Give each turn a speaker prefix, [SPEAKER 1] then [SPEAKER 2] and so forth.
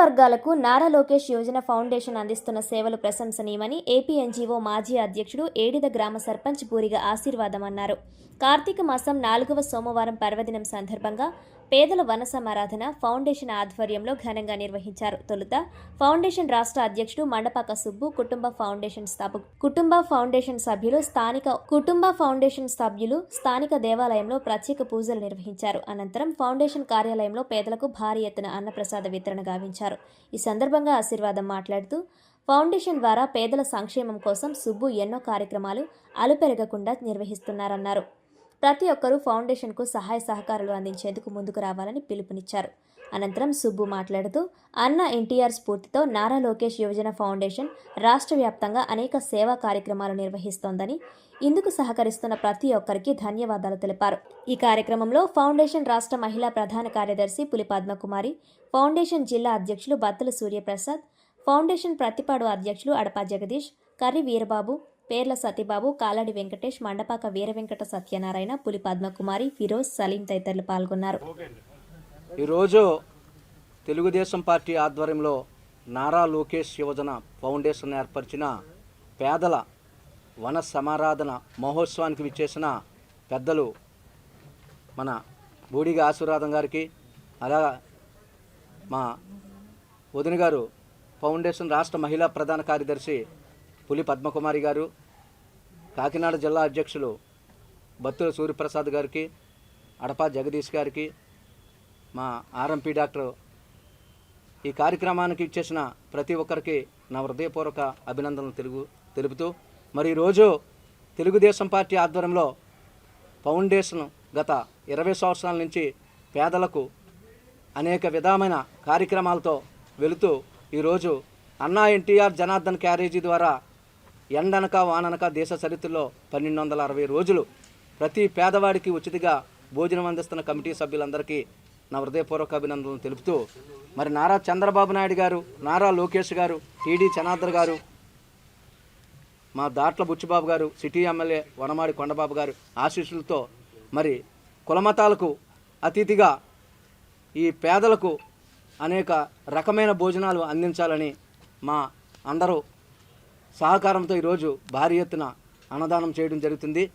[SPEAKER 1] వర్గాలకు నారా లోకేష్ యోజన ఫౌండేషన్ అందిస్తున్న సేవలు ప్రశంసనీయమని ఏపీ ఎన్జీఓ మాజీ అధ్యక్షుడు ఏడిద గ్రామ సర్పంచ్ బూరిగా ఆశీర్వాదం అన్నారు. కార్తీక మాసం నాలుగవ సోమవారం పర్వదినం సందర్భంగా పేదల వన సమారాధన ఫౌండేషన్ ఆధ్వర్యంలో ఘనంగా నిర్వహించారు. తొలుత ఫౌండేషన్ రాష్ట్ర అధ్యక్షుడు మండపాక సుబ్బు కుటుంబ ఫౌండేషన్ స్థాపకు కుటుంబ ఫౌండేషన్ సభ్యులు స్థానిక కుటుంబ ఫౌండేషన్ సభ్యులు స్థానిక దేవాలయంలో ప్రత్యేక పూజలు నిర్వహించారు. అనంతరం ఫౌండేషన్ కార్యాలయంలో పేదలకు భారీ ఎత్తున అన్నప్రసాద వితరణ గావించారు. ఈ సందర్భంగా ఆశీర్వాదం మాట్లాడుతూ ఫౌండేషన్ ద్వారా పేదల సంక్షేమం కోసం సుబ్బు ఎన్నో కార్యక్రమాలు అలుపెరగకుండా నిర్వహిస్తున్నారన్నారు. ప్రతి ఒక్కరూ ఫౌండేషన్కు సహాయ సహకారాలు అందించేందుకు ముందుకు రావాలని పిలుపునిచ్చారు. అనంతరం సుబ్బు మాట్లాడుతూ అన్న ఎన్టీఆర్ స్ఫూర్తితో నారా లోకేష్ యువజన ఫౌండేషన్ రాష్ట్ర వ్యాప్తంగా అనేక సేవా కార్యక్రమాలు నిర్వహిస్తోందని ఇందుకు సహకరిస్తున్న ప్రతి ఒక్కరికి ధన్యవాదాలు తెలిపారు. ఈ కార్యక్రమంలో ఫౌండేషన్ రాష్ట్ర మహిళా ప్రధాన కార్యదర్శి పులి పద్మకుమారి ఫౌండేషన్ జిల్లా అధ్యక్షులు బత్తల సూర్యప్రసాద్ ఫౌండేషన్ ప్రతిపాడు అధ్యక్షులు అడపా జగదీష్ కర్రి వీరబాబు పేర్ల సతీబాబు కాలాడి వెంకటేష్ మండపాక వీర వెంకట సత్యనారాయణ పులి పద్మకుమారి ఫిరోజ్ సలీం తదితరులు పాల్గొన్నారు.
[SPEAKER 2] ఈరోజు తెలుగుదేశం పార్టీ ఆధ్వర్యంలో నారా లోకేష్ యువజన ఫౌండేషన్ ఏర్పరిచిన పేదల వన సమారాధన మహోత్సవానికి విచ్చేసిన పెద్దలు మన బూడిగ ఆశీర్వాదం గారికి అలా మా వదిన గారు ఫౌండేషన్ రాష్ట్ర మహిళా ప్రధాన కార్యదర్శి పులి పద్మకుమారి గారు కాకినాడ జిల్లా అధ్యక్షులు బత్తుల సూర్యప్రసాద్ గారికి అడపా జగదీష్ గారికి మా ఆర్ఎంపీ డాక్టర్ ఈ కార్యక్రమానికి ఇచ్చేసిన ప్రతి ఒక్కరికి నా హృదయపూర్వక అభినందనలు తెలుగు తెలుపుతూ మరి ఈరోజు తెలుగుదేశం పార్టీ ఆధ్వర్యంలో ఫౌండేషన్ గత ఇరవై సంవత్సరాల నుంచి పేదలకు అనేక విధమైన కార్యక్రమాలతో వెళుతూ ఈరోజు అన్నా ఎన్టీఆర్ జనార్దన్ క్యారేజీ ద్వారా ఎండనక వాననక దేశ చరిత్రలో పన్నెండు వందల అరవై రోజులు ప్రతి పేదవాడికి ఉచితంగా భోజనం అందిస్తున్న కమిటీ సభ్యులందరికీ నా హృదయపూర్వక అభినందనలు తెలుపుతూ మరి నారా చంద్రబాబు నాయుడు గారు నారా లోకేష్ గారు టీడీ చనార్దర్ గారు మా దాట్ల బుచ్చిబాబు గారు సిటీ ఎమ్మెల్యే వనమాడి కొండబాబు గారు ఆశీస్సులతో మరి కులమతాలకు అతిథిగా ఈ పేదలకు అనేక రకమైన భోజనాలు అందించాలని మా అందరూ సహకారంతో ఈరోజు భారీ ఎత్తున అన్నదానం చేయడం జరుగుతుంది.